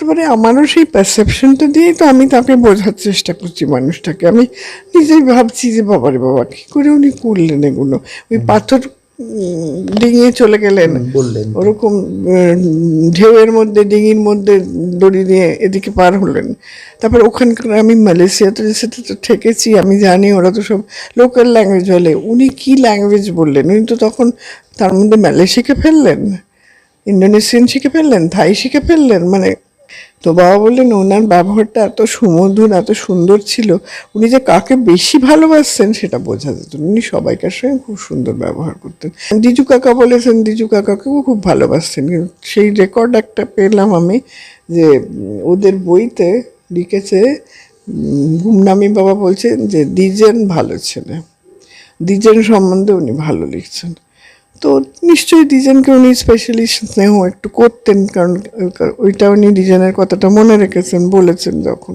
হতে পারে আমারও সেই পারসেপশনটা দিয়েই তো আমি তাকে বোঝার চেষ্টা করছি মানুষটাকে। আমি নিজেই ভাবছি যে বাবারে বাবা কী করে উনি করলেন এগুলো? ওই পাথর ডিঙিয়ে চলে গেলেন। বললেন। ওরকম ঢেউয়ের মধ্যে ডিঙির মধ্যে দড়ি দিয়ে এদিকে পার হলেন। তারপর ওখানকার আমি মালয়েশিয়াতে সাথে তো থেকেছি আমি জানি ওরা তো সব লোকাল ল্যাঙ্গুয়েজ বলে। উনি কি ল্যাঙ্গুয়েজ বললেন? উনি তো তখন তার মধ্যে শিখে ফেললেন? ইন্দোনেশিয়ান শিখে ফেললেন? থাই শিখে ফেললেন? মানে তো বাবা বললেন, ওনার ব্যবহারটা এত সুমধুর, এত সুন্দর ছিল, উনি যে কাকে বেশি ভালোবাসছেন সেটা বোঝা যেত উনি সবাইকার সঙ্গে খুব সুন্দর ব্যবহার করতেন। দিজু কাকা বলেছেন, দিজু কাকাকেও খুব ভালোবাসতেন, কিন্তু সেই রেকর্ড একটা পেলাম আমি যে, ওদের বইতে লিখেছে গুমনামি বাবা বলছেন যে দ্বিজেন ভালো ছেলে। দ্বিজেন সম্বন্ধে উনি ভালো লিখছেন। তো নিশ্চয়ই ডিজাইনকে উনি স্পেশালি স্নেহ একটু করতেন, কারণ ওইটা উনি ডিজাইনের কথাটা মনে রেখেছেন, বলেছেন যখন।